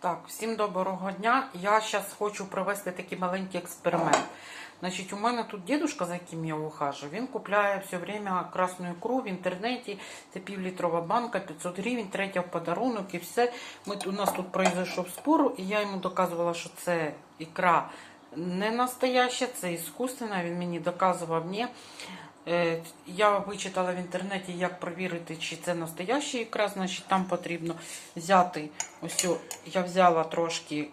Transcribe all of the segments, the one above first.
Так, всім доброго дня. Я зараз хочу провести такий маленький експеримент. Значить, у мене тут дідусь, за яким я ухажу, він купляє все время красну ікру в інтернеті. Це півлітрова банка, 500 гривень, третя в подарунок і все. Ми, у нас тут пройшов спор, і я йому доказувала, що це ікра не настояща, це іскусственна. Він мені доказував ні. Е, Я вичитала в інтернеті, як перевірити, чи це настояща ікра. Значить, там потрібно взяти ось. Я взяла трошки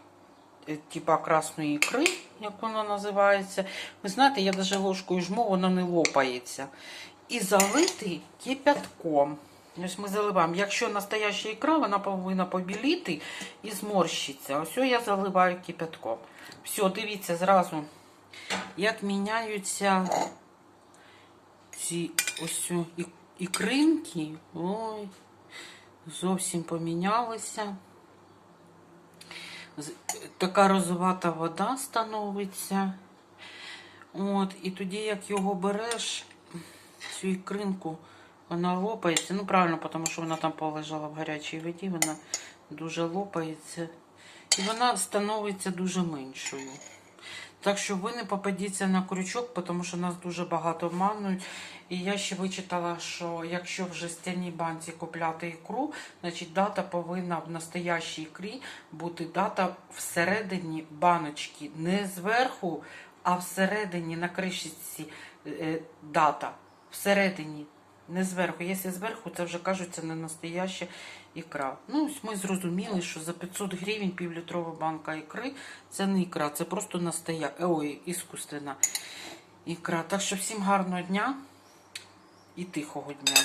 е, типа красної ікри, як вона називається. Ви знаєте, я навіть ложкою жму, вона не лопається. І залити кипятком. Ось ми заливаємо. Якщо настояща ікра, вона повинна побіліти і зморщиться. Ось я заливаю кипятком. Все, дивіться зразу, як міняються ці ось ікринки. Ой, зовсім помінялися. Така розовата вода становиться. От, і тоді, як його береш, цю ікринку, вона лопається. Ну, правильно, тому що вона там полежала в гарячій воді, вона дуже лопається. І вона становиться дуже меншою. Так що ви не попадіться на крючок, тому що нас дуже багато обманують. І я ще вичитала, що якщо в жестяній банці купляти ікру, значить дата повинна в настоящій ікрі бути дата всередині баночки. Не зверху, а всередині на кришечці е, дата. Всередині. Не зверху. Якщо зверху, це вже кажуть, це не настояща ікра. Ну, ось ми зрозуміли, що за 500 гривень півлітрова банка ікри це не ікра, це просто настоя... Ой, іскусственна ікра. Так що всім гарного дня і тихого дня.